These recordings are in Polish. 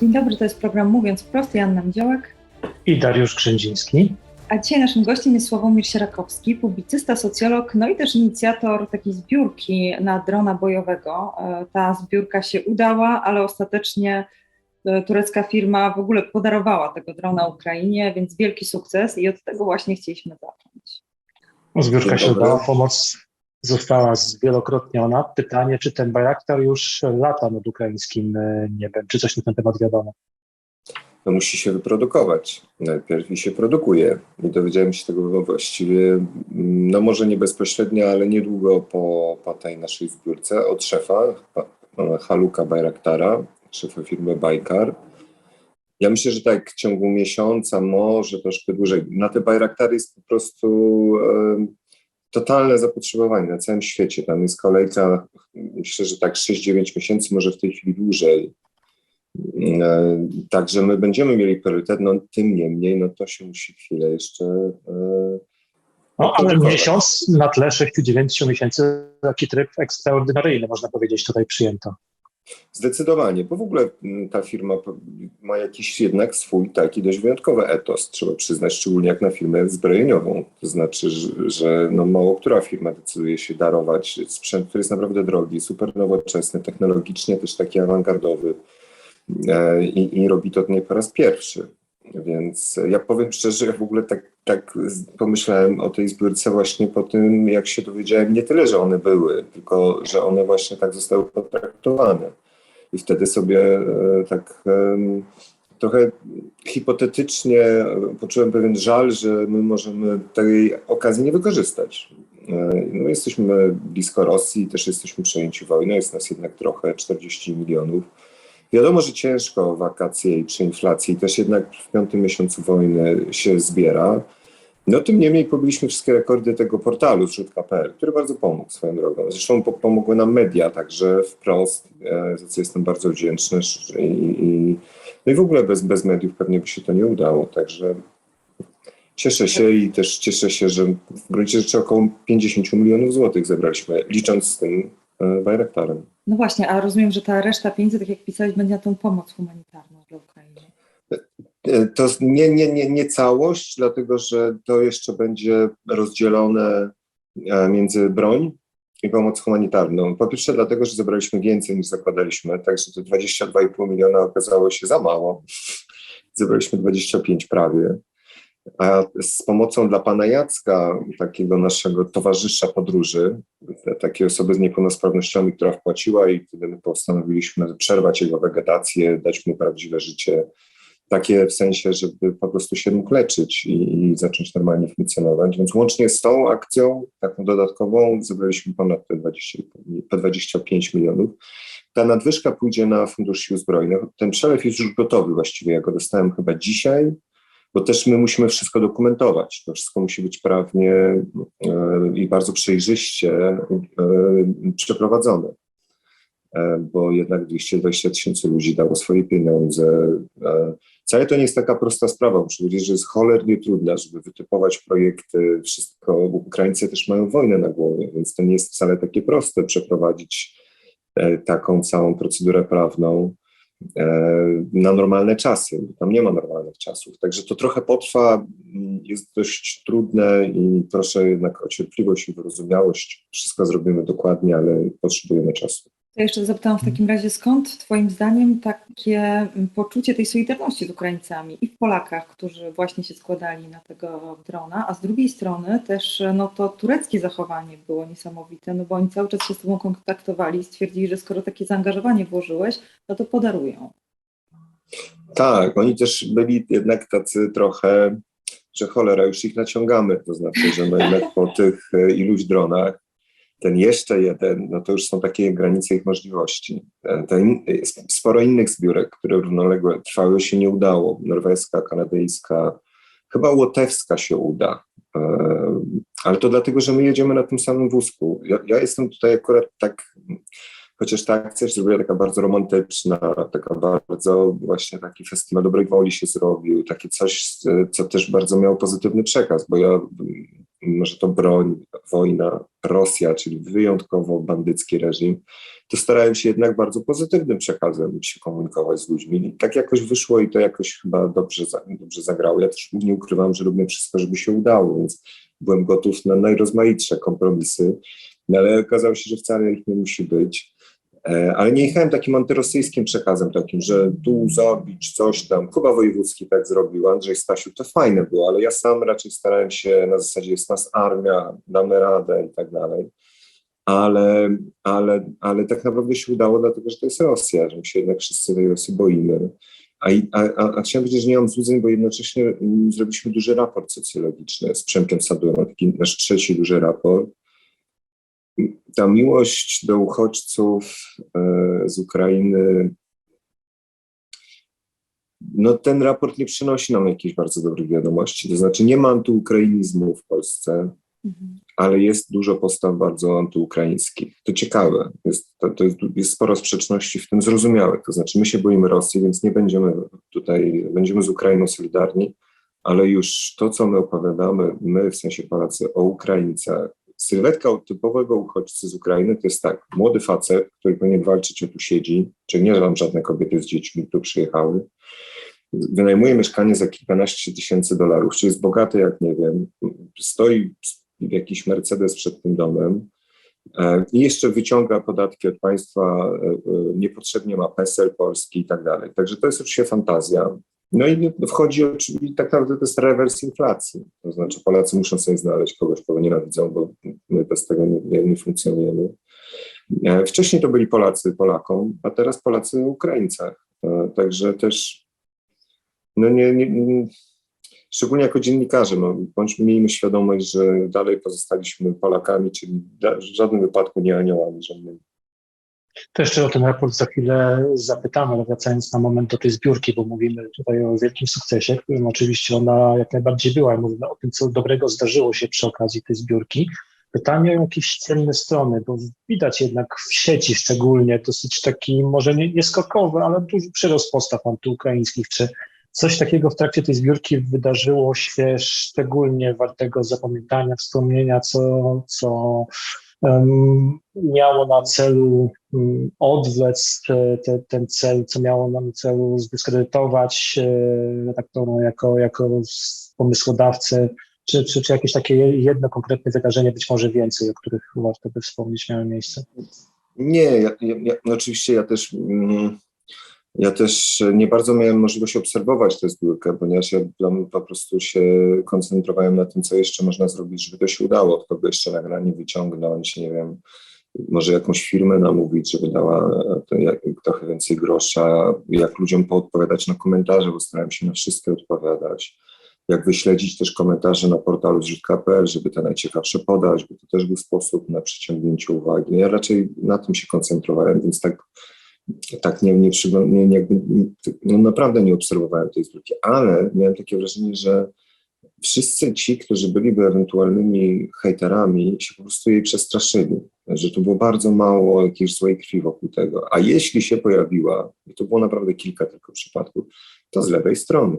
Dzień dobry, to jest program Mówiąc Wprost, Janna Mdziołek. I Dariusz Krzędziński. A dzisiaj naszym gościem jest Sławomir Sierakowski, publicysta, socjolog, no i też inicjator takiej zbiórki na drona bojowego. E, Ta zbiórka się udała, ale ostatecznie e, turecka firma w ogóle podarowała tego drona Ukrainie, więc wielki sukces i od tego właśnie chcieliśmy zacząć. Zbiórka się udała, pomoc została zwielokrotniona. Pytanie, czy ten Bayraktar już lata nad ukraińskim e, niebem? Czy coś na ten temat wiadomo? no musi się wyprodukować najpierw i się produkuje. I dowiedziałem się tego właściwie, no może nie bezpośrednio, ale niedługo po, po tej naszej zbiórce od szefa Haluka Bayraktara, szefa firmy Bajkar. Ja myślę, że tak w ciągu miesiąca, może troszkę dłużej. Na te Bayraktary jest po prostu em, totalne zapotrzebowanie na całym świecie. Tam jest kolejka, myślę, że tak 6-9 miesięcy, może w tej chwili dłużej. E, Także my będziemy mieli priorytet, no tym niemniej, no to się musi chwilę jeszcze. e, No, ale miesiąc na tle 6-9 miesięcy, taki tryb ekstraordynaryjny, można powiedzieć, tutaj przyjęto. Zdecydowanie, bo w ogóle mm, ta firma ma jakiś jednak swój taki dość wyjątkowy etos, trzeba przyznać, szczególnie jak na firmę zbrojeniową. To znaczy, że, że no mało która firma decyduje się darować sprzęt, który jest naprawdę drogi, super nowoczesny, technologicznie też taki awangardowy e, i, i robi to nie po raz pierwszy. Więc ja powiem szczerze, ja w ogóle tak, tak pomyślałem o tej zbiórce właśnie po tym, jak się dowiedziałem, nie tyle, że one były, tylko że one właśnie tak zostały potraktowane. I wtedy sobie e, tak trochę hipotetycznie e, poczułem pewien żal, że my możemy tej okazji nie wykorzystać. E, No, jesteśmy blisko Rosji, też jesteśmy przejęci wojną, jest nas jednak trochę 40 milionów. Wiadomo, że ciężko wakacje i przy inflacji, też jednak w piątym miesiącu wojny się zbiera. No tym niemniej pobiliśmy wszystkie rekordy tego portalu zrzutka.pl, który bardzo pomógł swoją drogą. Zresztą po, pomogły nam media, także wprost, e, za co jestem bardzo wdzięczny. I, i, no i w ogóle bez, bez mediów pewnie by się to nie udało, także cieszę się i też cieszę się, że w gruncie rzeczy około 50 milionów złotych zebraliśmy, licząc z tym e. No właśnie, a rozumiem, że ta reszta pieniędzy, tak jak pisałeś, będzie na tą pomoc humanitarną dla Ukrainy. To nie, nie, nie, nie całość, dlatego że to jeszcze będzie rozdzielone e, między broń i pomoc humanitarną. Po pierwsze dlatego, że zebraliśmy więcej niż zakładaliśmy, także te 22,5 miliona okazało się za mało. Zebraliśmy 25 prawie. A z pomocą dla pana Jacka, takiego naszego towarzysza podróży, takiej osoby z niepełnosprawnościami, która wpłaciła i wtedy my postanowiliśmy przerwać jego wegetację, dać mu prawdziwe życie, takie w sensie, żeby po prostu się mógł leczyć i, i zacząć normalnie funkcjonować. Więc łącznie z tą akcją, taką dodatkową, zebraliśmy ponad te 20, po 25 milionów. Ta nadwyżka pójdzie na Fundusz Sił Zbrojnych. Ten przelew jest już gotowy właściwie. Ja go dostałem chyba dzisiaj, bo też my musimy wszystko dokumentować. To wszystko musi być prawnie e, i bardzo przejrzyście e, przeprowadzone e, bo jednak 220 tysięcy ludzi dało swoje pieniądze. E, Wcale to nie jest taka prosta sprawa. Muszę powiedzieć, że jest cholernie trudna, żeby wytypować projekty. Wszystko, Ukraińcy też mają wojnę na głowie, więc to nie jest wcale takie proste przeprowadzić taką całą procedurę prawną na normalne czasy. Tam nie ma normalnych czasów. Także to trochę potrwa, jest dość trudne i proszę jednak o cierpliwość i wyrozumiałość. Wszystko zrobimy dokładnie, ale potrzebujemy czasu. To jeszcze zapytałam w takim razie, skąd Twoim zdaniem takie poczucie tej solidarności z Ukraińcami i w Polakach, którzy właśnie się składali na tego drona, a z drugiej strony też no, to tureckie zachowanie było niesamowite, no bo oni cały czas się z Tobą kontaktowali i stwierdzili, że skoro takie zaangażowanie włożyłeś, no to podarują. Tak, oni też byli jednak tacy trochę, że cholera, już ich naciągamy. To znaczy, że no jednak po tych e, iluś dronach, ten jeszcze jeden, no to już są takie granice ich możliwości. E, te in, jest sporo innych zbiórek, które równolegle trwały, się nie udało. Norweska, kanadyjska, chyba łotewska się uda. E, Ale to dlatego, że my jedziemy na tym samym wózku. Ja, ja jestem tutaj akurat tak chociaż ta akcja się zrobiła taka bardzo romantyczna, taka bardzo właśnie taki festiwal dobrej woli się zrobił, takie coś, co też bardzo miało pozytywny przekaz, bo ja może to broń, wojna, Rosja, czyli wyjątkowo bandycki reżim, to starałem się jednak bardzo pozytywnym przekazem się komunikować z ludźmi. I tak jakoś wyszło i to jakoś chyba dobrze, dobrze zagrało. Ja też nie ukrywam, że robię wszystko, żeby się udało, więc byłem gotów na najrozmaitsze kompromisy, no ale okazało się, że wcale ich nie musi być. E, Ale nie jechałem takim antyrosyjskim przekazem, takim, że tu zabić coś tam. Kuba Wojewódzki tak zrobił, Andrzej Stasiu, to fajne było, ale ja sam raczej starałem się na zasadzie jest nas armia, damy radę i tak dalej. Ale, ale, ale tak naprawdę się udało, dlatego że to jest Rosja, że my się jednak wszyscy tej Rosji boimy. A, a, a, a chciałem powiedzieć, że nie mam złudzeń, bo jednocześnie mm, zrobiliśmy duży raport socjologiczny z Przemkiem taki nasz trzeci duży raport ta miłość do uchodźców e, z Ukrainy, no ten raport nie przynosi nam jakichś bardzo dobrych wiadomości. To znaczy nie ma antyukrainizmu w Polsce, Mhm. ale jest dużo postaw bardzo antyukraińskich. To ciekawe, jest, to, to jest, jest sporo sprzeczności w tym zrozumiałych. To znaczy my się boimy Rosji, więc nie będziemy tutaj, będziemy z Ukrainą solidarni, ale już to, co my opowiadamy, my w sensie Polacy o Ukraińcach, sylwetka typowego uchodźcy z Ukrainy to jest tak, młody facet, który powinien walczyć o tu siedzi, czyli nie znam żadne kobiety z dziećmi, tu przyjechały, wynajmuje mieszkanie za kilkanaście tysięcy dolarów, czyli jest bogaty jak nie wiem, stoi jakiś Mercedes przed tym domem e, i jeszcze wyciąga podatki od państwa, e, e, niepotrzebnie ma PESEL polski i tak dalej. Także to jest oczywiście fantazja. No i wchodzi oczywiście, tak naprawdę to jest rewers inflacji. To znaczy Polacy muszą sobie znaleźć kogoś, kogo nienawidzą, bo my bez tego nie, nie, funkcjonujemy. E, Wcześniej to byli Polacy Polakom, a teraz Polacy Ukraińcach. E, Także też no nie, nie, nie, szczególnie jako dziennikarze, no, bądźmy, miejmy świadomość, że dalej pozostaliśmy Polakami, czyli w żadnym wypadku nie aniołami żadnymi. To jeszcze o ten raport za chwilę zapytamy, ale wracając na moment do tej zbiórki, bo mówimy tutaj o wielkim sukcesie, którym oczywiście ona jak najbardziej była mówimy o tym, co dobrego zdarzyło się przy okazji tej zbiórki. Pytanie o jakieś ciemne strony, bo widać jednak w sieci szczególnie dosyć taki, może nie, nie skokowy, ale duży przyrost postaw antyukraińskich. Czy coś takiego w trakcie tej zbiórki wydarzyło się szczególnie wartego zapamiętania, wspomnienia, co, co miało na celu odwlec te, te, ten cel, co miało na celu zdyskredytować redaktora jako, jako pomysłodawcę, czy, czy, czy jakieś takie jedno konkretne wydarzenie, być może więcej, o których warto by wspomnieć, miały miejsce? Nie, ja, ja, ja, no oczywiście ja też, mm, ja też nie bardzo miałem możliwość obserwować tę zbiórkę, ponieważ ja po prostu się koncentrowałem na tym, co jeszcze można zrobić, żeby to się udało, od kogo jeszcze nagranie wyciągnąć, nie wiem, może jakąś firmę namówić, żeby dała e, jak, trochę więcej grosza, jak ludziom poodpowiadać na komentarze, bo starałem się na wszystkie odpowiadać. Jak wyśledzić też komentarze na portalu zrzutka.pl, żeby te najciekawsze podać, bo to też był sposób na przyciągnięcie uwagi. Ja raczej na tym się koncentrowałem, więc tak, tak nie, nie, nie, nie, jakby, no naprawdę nie obserwowałem tej zbiórki, ale miałem takie wrażenie, że wszyscy ci, którzy byliby ewentualnymi hejterami, się po prostu jej przestraszyli, że tu było bardzo mało jakiejś złej krwi wokół tego. A jeśli się pojawiła, i to było naprawdę kilka tylko przypadków, to z lewej strony.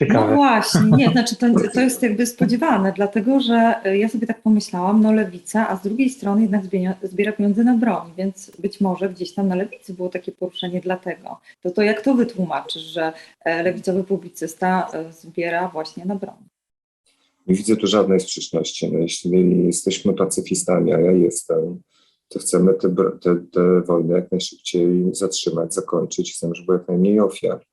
No Ciekawe. właśnie, nie, znaczy to, to jest jakby spodziewane, dlatego że y, ja sobie tak pomyślałam, no lewica, a z drugiej strony jednak zbiera, zbiera pieniądze na broń, więc być może gdzieś tam na lewicy było takie poruszenie dlatego. To to jak to wytłumaczysz, że e, lewicowy publicysta e, zbiera właśnie na broń? Nie widzę tu żadnej sprzeczności. No, jeśli jesteśmy pacyfistami, a ja jestem, to chcemy tę te, te, te wojnę jak najszybciej zatrzymać, zakończyć. Chcemy, żeby było jak najmniej ofiar.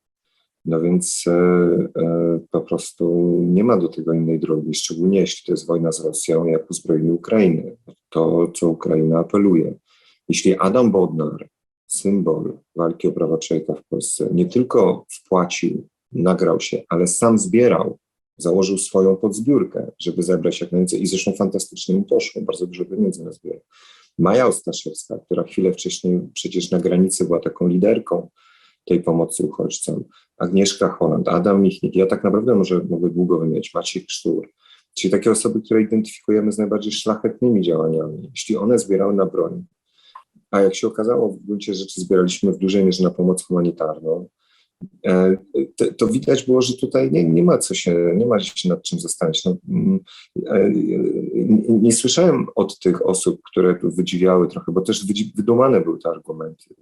No więc e, e, po prostu nie ma do tego innej drogi, szczególnie jeśli to jest wojna z Rosją, jak uzbrojenie Ukrainy. To, co Ukraina apeluje. Jeśli Adam Bodnar, symbol walki o prawa człowieka w Polsce, nie tylko wpłacił, nagrał się, ale sam zbierał, założył swoją podzbiórkę, żeby zebrać jak najwięcej i zresztą fantastycznie mu poszło, bardzo dużo pieniędzy nazbierał. Maja Ostaszewska, która chwilę wcześniej przecież na granicy była taką liderką tej pomocy uchodźcom, Agnieszka Holland, Adam Michnik, ja tak naprawdę może mogę długo wymieniać, MaciejKsztur, czyli takie osoby, które identyfikujemy z najbardziej szlachetnymi działaniami. Jeśli one zbierały na broń, a jak się okazało, w gruncie rzeczy zbieraliśmy w dużej mierze na pomoc humanitarną, e, to, widać było, że tutaj nie, nie ma co się, nie ma się nad czym zastanawiać. No, mm, e, nie, nie słyszałem od tych osób, które tu wydziwiały trochę, bo też wydumane były te argumenty.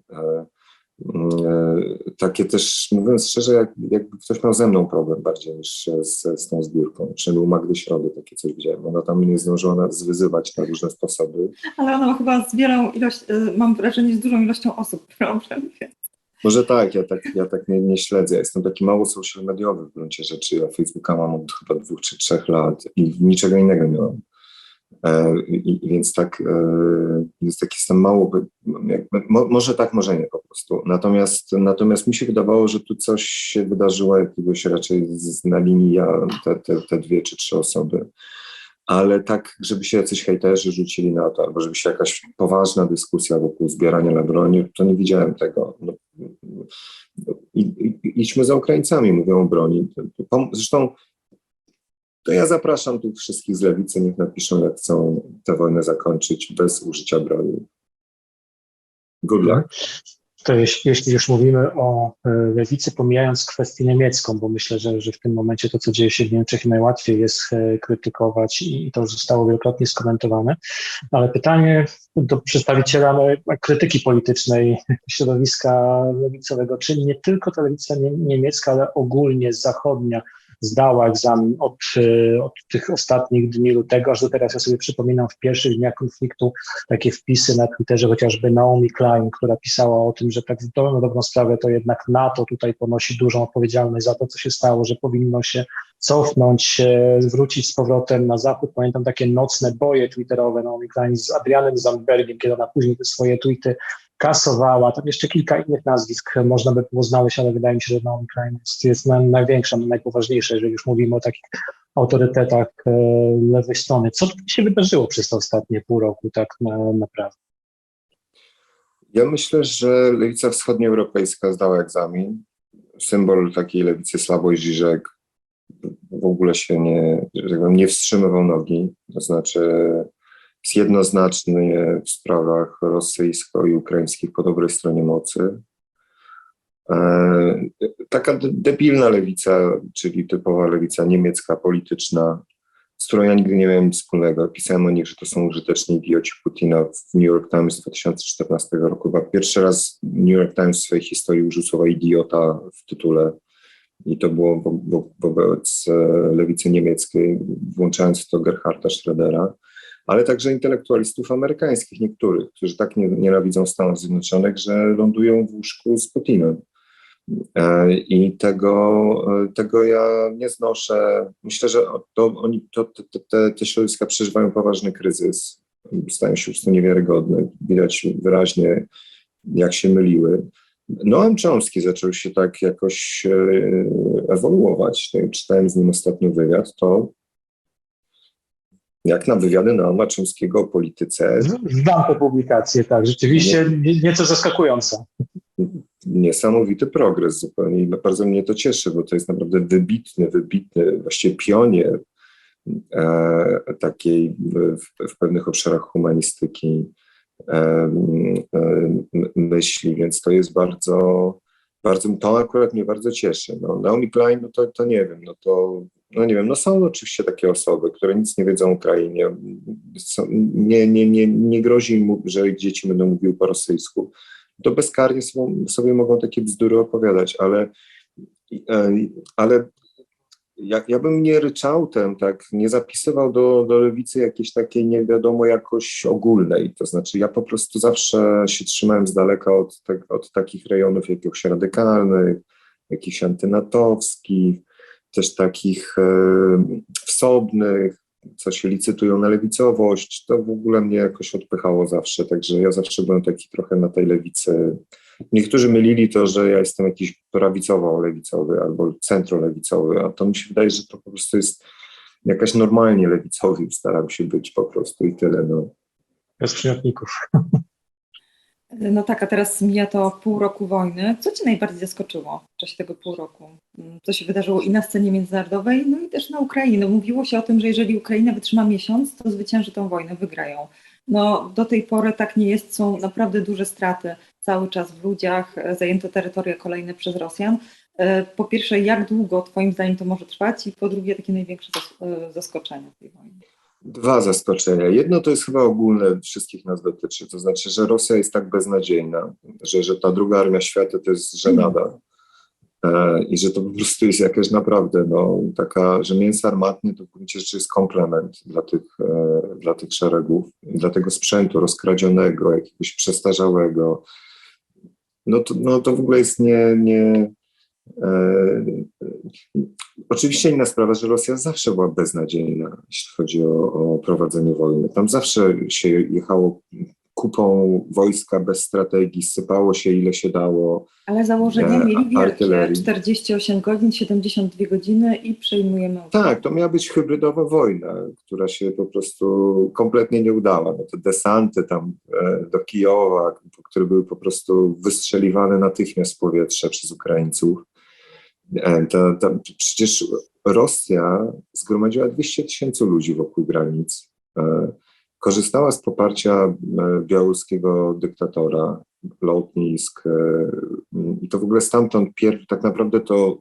E, e, Takie też, mówiąc szczerze, jak, jakby ktoś miał ze mną problem bardziej niż z, z tą zbiórką. Czy u Magdy Środy takie coś widziałem. Ona tam mnie zdążyła zwyzywać na różne sposoby. Ale ona ma chyba z wielą ilość, y, mam wrażenie, z dużą ilością osób problem. Może tak, ja tak, ja tak nie, nie śledzę. Ja jestem taki mało social mediowy w gruncie rzeczy. Ja Facebooka mam od chyba dwóch czy trzech lat i niczego innego nie mam. E, i, więc tak, e, jest tak jestem mało, by- jakby, mo, może tak, może nie po prostu. Natomiast, natomiast mi się wydawało, że tu coś się wydarzyło jakiegoś raczej z, na linii ja, te, te, te dwie czy trzy osoby. Ale tak, żeby się jacyś hejterzy rzucili na to, albo żeby się jakaś poważna dyskusja wokół zbierania na broni, to nie widziałem tego. No, i, i, idźmy za Ukraińcami, mówią o broni. Zresztą to ja zapraszam tu wszystkich z lewicy, niech napiszą, jak chcą tę wojnę zakończyć bez użycia broni. Good luck. To jeśli, jeśli już mówimy o e, lewicy, pomijając kwestię niemiecką, bo myślę, że, że w tym momencie to, co dzieje się w Niemczech, najłatwiej jest e, krytykować i, to już zostało wielokrotnie skomentowane. Ale pytanie do przedstawiciela no, krytyki politycznej środowiska lewicowego, czy nie tylko ta lewica nie, niemiecka, ale ogólnie zachodnia zdała egzamin od, e, od tych ostatnich dni lutego, aż do teraz ja sobie przypominam w pierwszych dniach konfliktu takie wpisy na Twitterze, chociażby Naomi Klein, która pisała o tym, że tak w dobrą, sprawę to jednak NATO tutaj ponosi dużą odpowiedzialność za to, co się stało, że powinno się cofnąć, e, wrócić z powrotem na zachód. Pamiętam takie nocne boje twitterowe Naomi Klein z Adrianem Zandbergiem, kiedy ona później te swoje tweety kasowała. Tam jeszcze kilka innych nazwisk można by było znaleźć, ale wydaje mi się, że Naomi Klein jest, jest na- największa, najpoważniejsza, jeżeli już mówimy o takich autorytetach e, lewej strony. Co się wydarzyło przez te ostatnie pół roku, tak na, naprawdę? Ja myślę, że lewica wschodnioeuropejska zdała egzamin. Symbol takiej lewicy Sławoj Žižek w ogóle się nie, tak nie wstrzymywał nogi. To znaczy jest jednoznaczny w sprawach rosyjsko- i ukraińskich po dobrej stronie mocy. E, Taka de- debilna lewica, czyli typowa lewica niemiecka, polityczna, z którą ja nigdy nie miałem nic wspólnego. Pisałem o nich, że to są użyteczni idioci Putina w New York Times z 2014 roku. Chyba pierwszy raz New York Times w swojej historii użył słowa idiota w tytule. I to było wo- wo- wobec e, lewicy niemieckiej, włączając w to Gerharda Schrödera, ale także intelektualistów amerykańskich, niektórych, którzy tak nie, nienawidzą Stanów Zjednoczonych, że lądują w łóżku z Putinem. E, I tego, e, tego ja nie znoszę. Myślę, że to, oni, to, te, te, te środowiska przeżywają poważny kryzys, stają się po prostu niewiarygodne. Widać wyraźnie, jak się myliły. Noam Chomsky zaczął się tak jakoś e, ewoluować. Czytałem z nim ostatnio wywiad, to jak na wywiady Noama Chomskiego o polityce, Znam tę publikację, tak, rzeczywiście nie, nieco zaskakująca. niesamowity progres zupełnie i bardzo mnie to cieszy, bo to jest naprawdę wybitny, wybitny, właściwie pionier e, takiej w, w pewnych obszarach humanistyki myśli, więc to jest bardzo, bardzo, to akurat mnie bardzo cieszy. No, Naomi Klein, no to, to nie wiem, no to, no nie wiem, no są oczywiście takie osoby, które nic nie wiedzą o Ukrainie, są, nie, nie, nie, nie grozi im, że ich dzieci będą mówiły po rosyjsku, to bezkarnie sobie, sobie mogą takie bzdury opowiadać, ale, e, ale ja, ja bym nie ryczałtem, tak, nie zapisywał do, do lewicy jakiejś takiej nie wiadomo jakoś ogólnej. To znaczy ja po prostu zawsze się trzymałem z daleka od, tak, od takich rejonów jakichś radykalnych, jakichś antynatowskich, też takich e, wsobnych, co się licytują na lewicowość, to w ogóle mnie jakoś odpychało zawsze, także ja zawsze byłem taki trochę na tej lewicy. Niektórzy mylili to, że ja jestem jakiś prawicowo-lewicowy albo centrolewicowy, a to mi się wydaje, że to po prostu jest jakaś normalnie lewicowy, staram się być po prostu i tyle. No. Bez przymiotników. No tak, a teraz mija to pół roku wojny. Co Cię najbardziej zaskoczyło w czasie tego pół roku? Co się wydarzyło i na scenie międzynarodowej, no i też na Ukrainie. No, mówiło się o tym, że jeżeli Ukraina wytrzyma miesiąc, to zwycięży tą wojnę, wygrają. No do tej pory tak nie jest, są naprawdę duże straty. Cały czas w ludziach, e, zajęte terytoria kolejne przez Rosjan. E, Po pierwsze, jak długo Twoim zdaniem to może trwać? I po drugie, takie największe e, zaskoczenia tej wojny. Dwa zaskoczenia. Jedno to jest chyba ogólne, wszystkich nas dotyczy, to znaczy, że Rosja jest tak beznadziejna, że, że ta druga armia świata to jest żenada. E, I że to po prostu jest jakaś naprawdę, no, taka, że mięso armatnie to w gruncie rzeczy jest komplement dla tych, dla tych szeregów, dla tego sprzętu rozkradzionego, jakiegoś przestarzałego. No to, no to w ogóle jest nie, nie, E, Oczywiście inna sprawa, że Rosja zawsze była beznadziejna, jeśli chodzi o, o prowadzenie wojny. Tam zawsze się jechało kupą wojska bez strategii, sypało się ile się dało. Ale założenia E, mieli wielkie, artylerii. 48 godzin, 72 godziny i przejmujemy. Tak, to miała być hybrydowa wojna, która się po prostu kompletnie nie udała. No te desanty tam e, do Kijowa, które były po prostu wystrzeliwane natychmiast z powietrza przez Ukraińców. E, przecież Rosja zgromadziła 200 tysięcy ludzi wokół granic. E, Korzystała z poparcia e, białoruskiego dyktatora, lotnisk. e, I to w ogóle stamtąd, pier- tak naprawdę to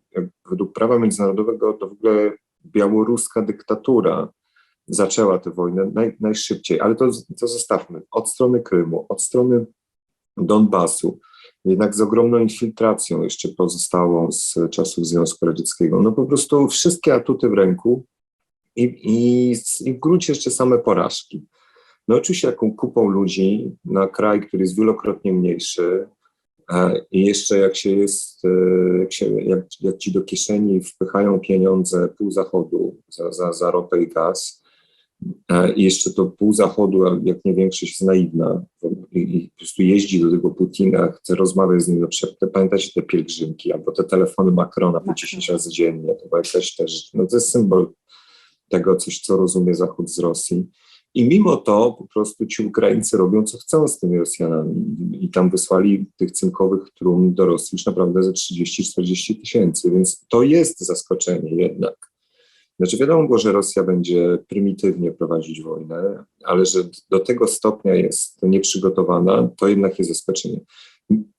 według prawa międzynarodowego, to w ogóle białoruska dyktatura zaczęła tę wojnę naj, najszybciej. Ale to, to zostawmy. Od strony Krymu, od strony Donbasu, jednak z ogromną infiltracją jeszcze pozostałą z czasów Związku Radzieckiego. No po prostu wszystkie atuty w ręku i, i, i w gruncie jeszcze same porażki. No oczywiście jaką kupą ludzi na kraj, który jest wielokrotnie mniejszy e, i jeszcze jak się jest, e, jak, się, jak, jak ci do kieszeni wpychają pieniądze pół zachodu za, za, za ropę i gaz, E, I jeszcze to pół zachodu, jak nie większość jest naiwna i, i po prostu jeździ do tego Putina, chce rozmawiać z nim, na przykład te, pamiętacie te pielgrzymki, albo te telefony Macrona po Macron. 10 razy dziennie, to była jakaś też, no to jest symbol tego coś, co rozumie Zachód z Rosji. I mimo to po prostu ci Ukraińcy robią, co chcą z tymi Rosjanami. I tam wysłali tych cynkowych trumn do Rosji już naprawdę ze 30-40 tysięcy, więc to jest zaskoczenie jednak. Znaczy wiadomo było, że Rosja będzie prymitywnie prowadzić wojnę, ale że do tego stopnia jest nieprzygotowana, to jednak jest zaskoczenie.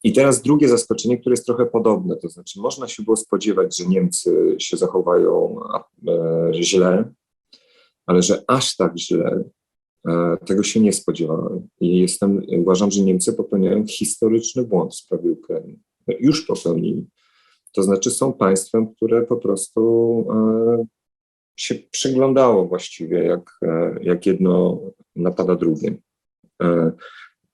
I teraz drugie zaskoczenie, które jest trochę podobne, to znaczy można się było spodziewać, że Niemcy się zachowają e, źle, ale że aż tak źle, tego się nie spodziewałem. I jestem, uważam, że Niemcy popełniają historyczny błąd w sprawie Ukrainy. Już popełnili. To znaczy są państwem, które po prostu e, się przyglądało właściwie, jak, e, jak jedno napada drugie. E,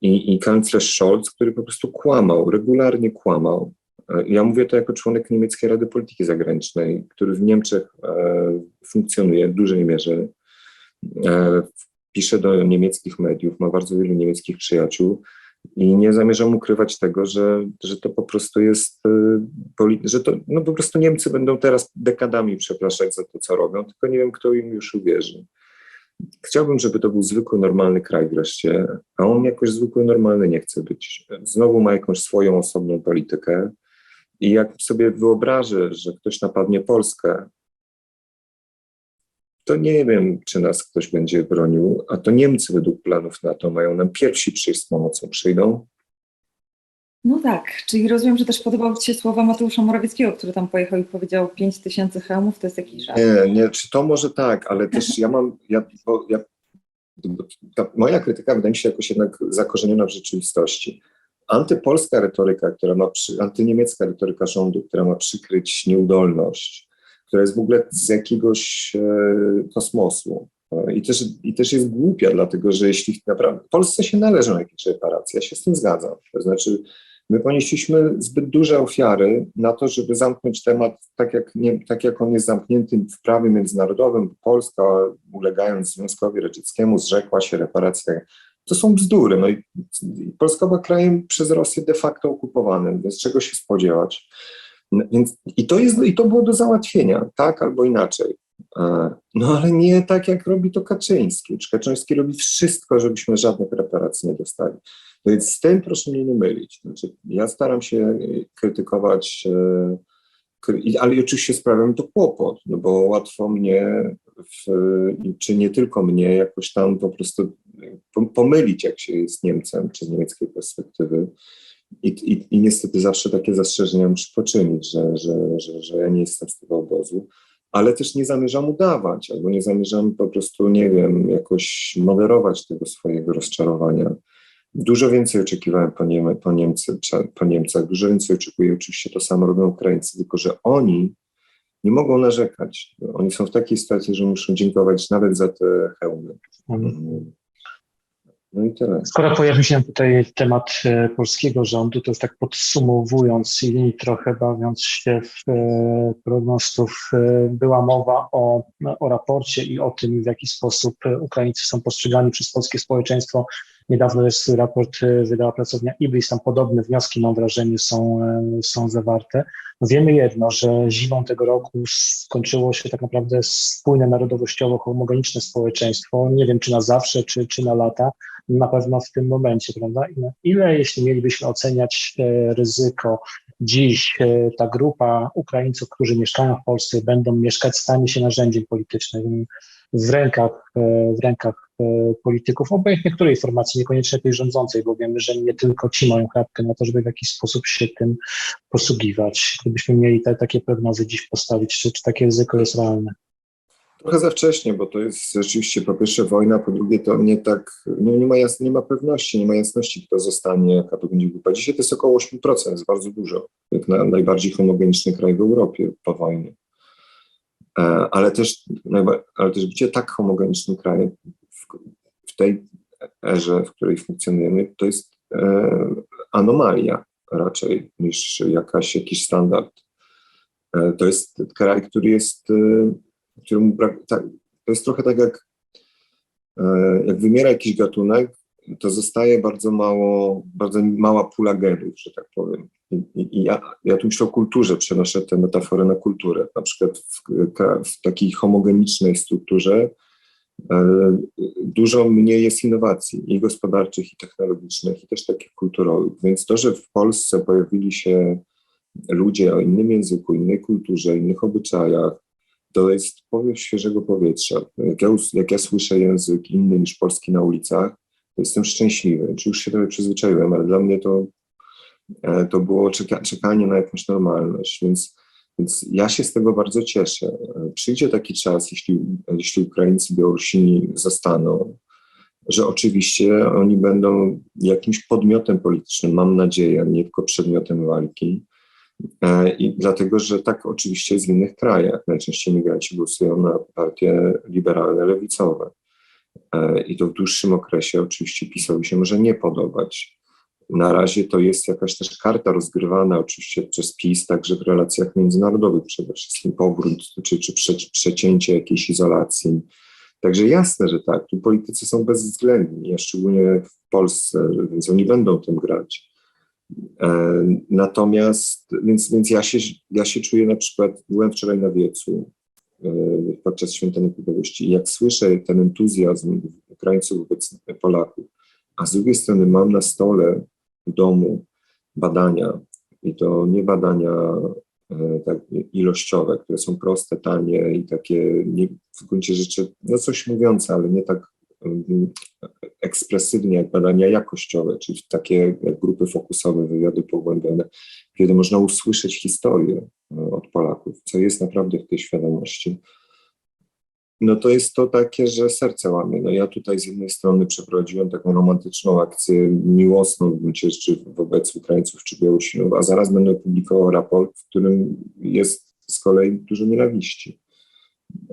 I, I kanclerz Scholz, który po prostu kłamał, regularnie kłamał. E, Ja mówię to jako członek Niemieckiej Rady Polityki Zagranicznej, który w Niemczech e, funkcjonuje w dużej mierze. Pisze do niemieckich mediów, ma bardzo wielu niemieckich przyjaciół i nie zamierzam ukrywać tego, że, że to po prostu jest, poli- że to no po prostu Niemcy będą teraz dekadami przepraszać za to, co robią, tylko nie wiem, kto im już uwierzy. Chciałbym, żeby to był zwykły, normalny kraj wreszcie, a on jakoś zwykły, normalny nie chce być. Znowu ma jakąś swoją osobną politykę i jak sobie wyobrażę, że ktoś napadnie Polskę, to nie wiem, czy nas ktoś będzie bronił, a to Niemcy według planów NATO mają nam pierwsi przyjść z pomocą. Przyjdą? No tak, czyli rozumiem, że też podobały Ci się słowa Mateusza Morawieckiego, który tam pojechał i powiedział 5 tysięcy hełmów, to jest jakiś żart. Nie, nie, czy to może tak, ale też ja mam, ja, bo ja, ta moja krytyka wydaje mi się jakoś jednak zakorzeniona w rzeczywistości. Antypolska retoryka, która ma, przy, antyniemiecka retoryka rządu, która ma przykryć nieudolność, która jest w ogóle z jakiegoś e, kosmosu. E, I też, I też jest głupia, dlatego że jeśli naprawdę. Polsce się należą jakieś reparacje, ja się z tym zgadzam. To znaczy, my ponieśliśmy zbyt duże ofiary na to, żeby zamknąć temat tak jak, nie, tak jak on jest zamknięty w prawie międzynarodowym. Polska, ulegając Związkowi Radzieckiemu, zrzekła się reparacji. To są bzdury. No i Polska była krajem przez Rosję de facto okupowanym, więc czego się spodziewać. Więc, i, to jest, I to było do załatwienia, tak albo inaczej. E, No ale nie tak, jak robi to Kaczyński. Czy Kaczyński robi wszystko, żebyśmy żadnych reparacji nie dostali. No Więc z tym proszę mnie nie mylić. Znaczy, ja staram się e, krytykować, e, ale oczywiście sprawia mi to kłopot, no bo łatwo mnie, w, czy nie tylko mnie, jakoś tam po prostu po- pomylić, jak się jest Niemcem, czy z niemieckiej perspektywy. I, i, I niestety zawsze takie zastrzeżenia muszę poczynić, że, że, że, że ja nie jestem z tego obozu, ale też nie zamierzam udawać, albo nie zamierzam po prostu, nie wiem, jakoś moderować tego swojego rozczarowania. Dużo więcej oczekiwałem po, po, Niemcy, po Niemcach, dużo więcej oczekuję. Oczywiście to samo robią Ukraińcy, tylko że oni nie mogą narzekać. Oni są w takiej sytuacji, że muszą dziękować nawet za te hełmy. Mhm. No i tyle. Skoro pojawił się tutaj temat e, polskiego rządu, to tak podsumowując i trochę bawiąc się w e, prognostów, e, była mowa o, o raporcie i o tym, w jaki sposób Ukraińcy są postrzegani przez polskie społeczeństwo. Niedawno jest raport, wydała pracownia Ibris, tam podobne wnioski, mam wrażenie, są, są zawarte. Wiemy jedno, że zimą tego roku skończyło się tak naprawdę spójne narodowościowo homogeniczne społeczeństwo. Nie wiem, czy na zawsze, czy, czy na lata na pewno w tym momencie, prawda? Ile, ile jeśli mielibyśmy oceniać e, ryzyko, dziś e, ta grupa Ukraińców, którzy mieszkają w Polsce, będą mieszkać, stanie się narzędziem politycznym w rękach, e, w rękach polityków, obojętnie której formacji, niekoniecznie tej rządzącej, bo wiemy, że nie tylko ci mają chrapkę na to, żeby w jakiś sposób się tym posługiwać. Gdybyśmy mieli te, takie prognozy dziś postawić, czy, czy takie ryzyko jest realne? Trochę za wcześnie, bo to jest rzeczywiście po pierwsze wojna, po drugie to nie tak, no nie ma, jas, nie ma pewności, nie ma jasności, kto zostanie, jaka to będzie grupa. Dzisiaj to jest około 8%, jest bardzo dużo, jak na najbardziej homogeniczny kraj w Europie po wojnie. E, ale też, ale też gdzie tak homogeniczny kraj w, w tej erze, w której funkcjonujemy, to jest e, anomalia raczej niż jakaś, jakiś standard. E, to jest kraj, który jest któremu brak, tak, to jest trochę tak jak, e, jak wymiera jakiś gatunek, to zostaje bardzo mało, bardzo mała pula genów, że tak powiem. I, i ja, ja tu myślę o kulturze, przenoszę tę metaforę na kulturę. Na przykład w, w takiej homogenicznej strukturze e, dużo mniej jest innowacji i gospodarczych, i technologicznych, i też takich kulturowych. Więc to, że w Polsce pojawili się ludzie o innym języku, innej kulturze, innych obyczajach, to jest powiew świeżego powietrza. Jak ja, jak ja słyszę język inny niż polski na ulicach, to jestem szczęśliwy. Czy już się trochę przyzwyczaiłem, ale dla mnie to, e, to było czeka, czekanie na jakąś normalność, więc, więc ja się z tego bardzo cieszę. Przyjdzie taki czas, jeśli, jeśli Ukraińcy, Białorusini zostaną, że oczywiście oni będą jakimś podmiotem politycznym, mam nadzieję, nie tylko przedmiotem walki, E, I dlatego, że tak oczywiście jest w innych krajach. Najczęściej migranci głosują na partie liberalne, lewicowe. E, I to w dłuższym okresie oczywiście PiSowi się może nie podobać. Na razie to jest jakaś też karta rozgrywana oczywiście przez PiS, także w relacjach międzynarodowych przede wszystkim powrót czy, czy prze, przecięcie jakiejś izolacji. Także jasne, że tak, tu politycy są bezwzględni, a szczególnie w Polsce, więc oni będą tym grać. E, natomiast, więc, więc ja, się, ja się czuję na przykład, byłem wczoraj na wiecu e, podczas Święta Niepodległości i jak słyszę ten entuzjazm Ukraińców wobec Polaków, a z drugiej strony mam na stole w domu badania i to nie badania e, tak ilościowe, które są proste, tanie i takie nie, w gruncie rzeczy, no coś mówiące, ale nie tak ekspresywnie jak badania jakościowe, czyli takie grupy fokusowe, wywiady pogłębione, kiedy można usłyszeć historię e, od Polaków, co jest naprawdę w tej świadomości. No to jest to takie, że serce łamie. No ja tutaj z jednej strony przeprowadziłem taką romantyczną akcję miłosną w gruncie rzeczy wobec Ukraińców czy Białorusinów, a zaraz będę publikował raport, w którym jest z kolei dużo nienawiści.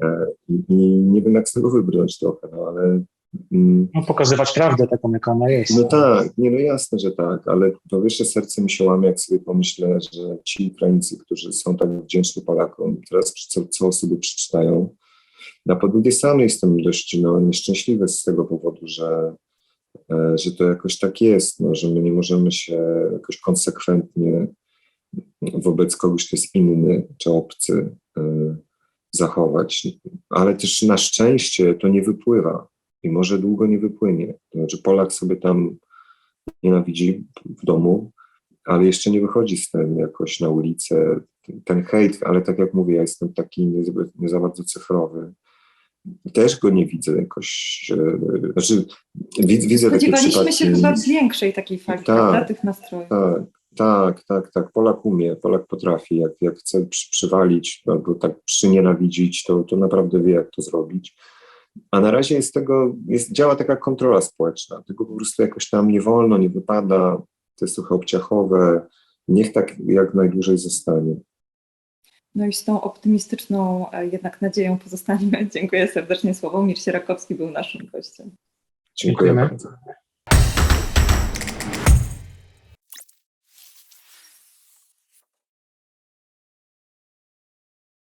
E, I nie wiem, jak z tego wybrnąć trochę, no ale. No, pokazywać prawdę taką, jak ona jest. No tak, nie, no jasne, że tak, ale to wyższe serce mi się łamie, jak sobie pomyślę, że ci Ukraińcy, którzy są tak wdzięczni Polakom, teraz co, co sobie przeczytają, a po drugie sam jestem dość no, nieszczęśliwy z tego powodu, że, e, że to jakoś tak jest, no, że my nie możemy się jakoś konsekwentnie wobec kogoś, kto jest inny czy obcy, e, zachować, ale też na szczęście to nie wypływa i może długo nie wypłynie. To znaczy Polak sobie tam nienawidzi w domu, ale jeszcze nie wychodzi z tym jakoś na ulicę. Ten hejt, ale tak jak mówię, ja jestem taki nie, nie za bardzo cyfrowy. też go nie widzę jakoś, znaczy widzę, widzę takie Spodziewaliśmy się przypadki. chyba większej takiej fali, Tak. tych nastrojów. Tak, tak, tak, tak. Polak umie, Polak potrafi. Jak, jak chce przy, przywalić albo tak przynienawidzić, to, to naprawdę wie, jak to zrobić. A na razie jest tego, jest, działa taka kontrola społeczna. Tego po prostu jakoś tam nie wolno, nie wypada. To jest trochę obciachowe. Niech tak jak najdłużej zostanie. No i z tą optymistyczną e, jednak nadzieją pozostaniemy. Dziękuję serdecznie. Sławomir Sierakowski był naszym gościem. Dziękuję Dziękujemy. bardzo.